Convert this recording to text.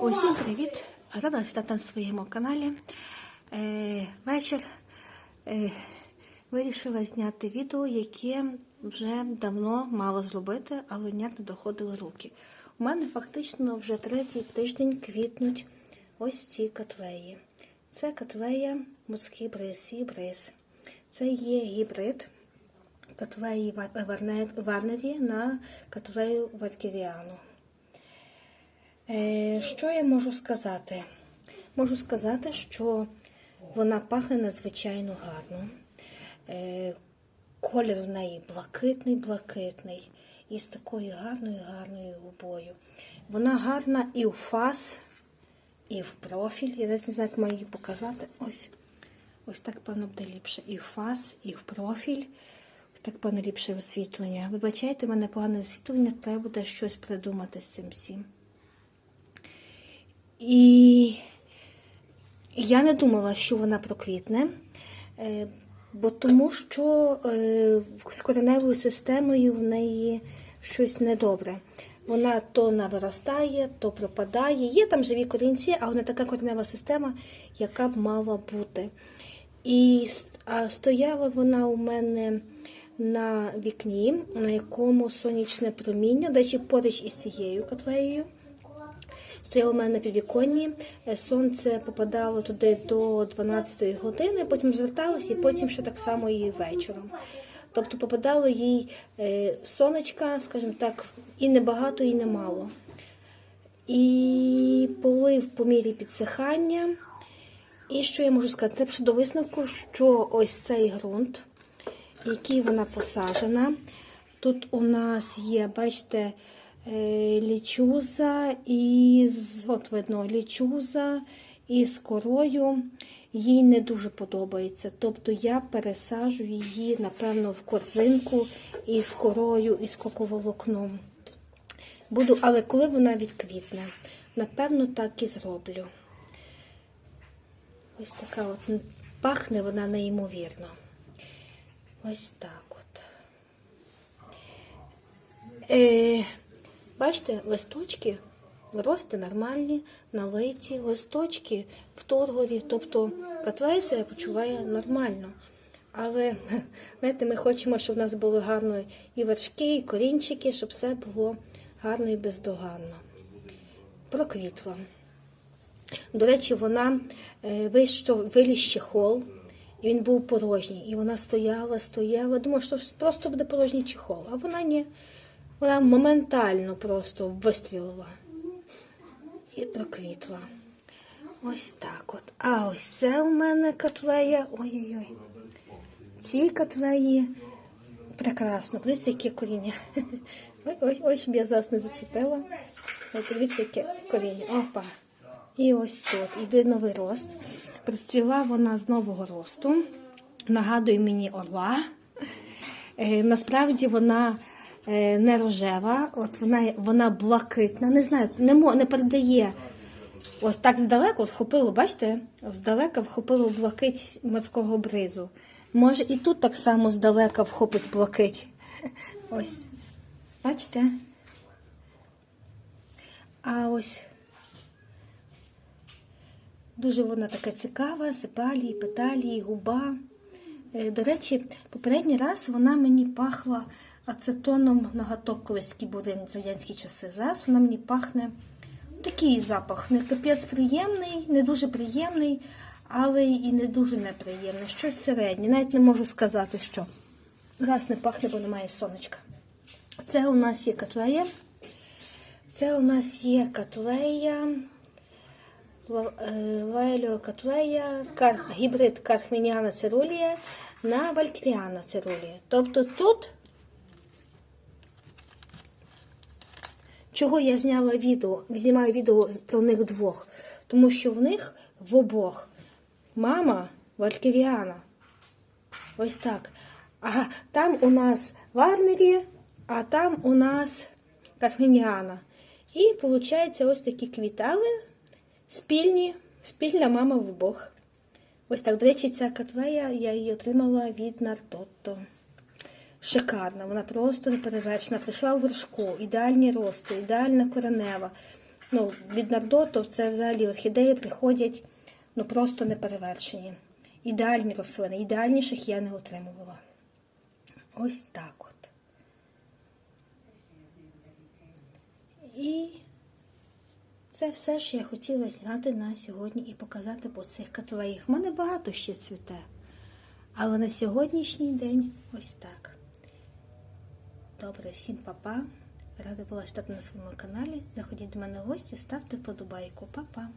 Усім привіт! Рада вітати на своєму каналі. Е, вечір е, вирішила зняти відео, яке вже давно мала зробити, але ніяк не доходили руки. У мене фактично вже третій тиждень квітнуть ось ці котлеї. Це котлея морський бриз і бриз. Це є гібрид котлеї Варнері на котлею Варкіріану. Е, Що я можу сказати? Можу сказати, що вона пахне надзвичайно гарно. Е, Колір в неї блакитний-блакитний і з такою гарною гарною губою. Вона гарна і в фас, і в профіль. Я навіть не знаю, як маю її показати. Ось, ось так, певно, буде ліпше. І в фас, і в профіль. Ось так, певно, ліпше освітлення. Вибачайте, в мене погане освітлення, треба буде щось придумати з цим всім. І я не думала, що вона проквітне, е, бо тому що е, з кореневою системою в неї щось недобре. Вона то навиростає, то пропадає. Є там живі корінці, але не така коренева система, яка б мала бути. І стояла вона у мене на вікні, на якому сонячне проміння, до речі, поруч із цією котлеєю. Стояло в мене на підвіконні, е, сонце попадало туди до 12 години, потім зверталося і потім ще так само і вечором. Тобто попадало їй е, сонечка, скажімо так, і небагато, і немало. І полив по мірі підсихання. І що я можу сказати? Це до висновку, що ось цей ґрунт, який вона посаджена. Тут у нас є, бачите, лічуза із, от видно, лічуза із корою. Їй не дуже подобається. Тобто я пересаджу її, напевно, в корзинку із корою, із коковолокном. Буду, але коли вона відквітне, напевно, так і зроблю. Ось така от пахне вона неймовірно. Ось так от. Е, бачите, листочки рости нормальні, налиті, листочки в торгорі, тобто котлея себе почуває нормально. Але знаєте, ми хочемо, щоб в нас було гарно і вершки, і корінчики, щоб все було гарно і бездоганно. Проквітла. До речі, вона е, вийшов, виліз чехол, і він був порожній. І вона стояла, стояла. Думала, що просто буде порожній чехол. А вона ні. Вона моментально просто вистрілила і проквітла. Ось так от. А ось це у мене котлея. Ой-ой-ой. Ці котлеї прекрасно. Подивіться, яке коріння. Ой, ой, ой, щоб я зараз не зачепила. Подивіться, яке коріння. Опа. І ось тут іде новий рост. Прицвіла вона з нового росту. Нагадує мені орла. Е, насправді вона не рожева, от вона, вона блакитна. Не знаю, не, не передає. Ось так здалеку вхопило, бачите? Здалека вхопило блакить морського бризу. Може і тут так само здалека вхопить блакить. Ось. Бачите? А ось Дуже вона така цікава, сепалії, петалії, губа. Е, До речі, попередній раз вона мені пахла ацетоном ноготок, колись такий був один радянські часи. Зараз вона мені пахне такий запах. Не капець приємний, не дуже приємний, але і не дуже неприємний. Щось середнє. Навіть не можу сказати, що. Зараз не пахне, бо немає сонечка. Це у нас є котлея. Це у нас є котлея. Лаеліо Катлея, гібрид Кархмініана цирулія на Валькріана цирулія. Тобто тут, чого я зняла відео, знімаю відео про них двох, тому що в них в обох мама Валькріана. Ось так. А там у нас Варнері, а там у нас Кархмініана. І виходить ось такі квітали. Спільні, спільна мама в обох. Ось так, до речі, ця котлея я її отримала від Нартотто. Шикарна, вона просто неперевершена. Прийшла в вершку, ідеальні рости, ідеальна коренева. ну, від нардоту це взагалі орхідеї приходять ну, просто неперевершені. Ідеальні рослини, ідеальніших я не отримувала. Ось так от. І це все, що я хотіла зняти на сьогодні і показати по цих катулеях. У мене багато ще цвіте. Але на сьогоднішній день ось так. Добре, всім па-па. Рада була стати на своєму каналі. Заходіть до мене в гості, ставте вподобайку. Па-па.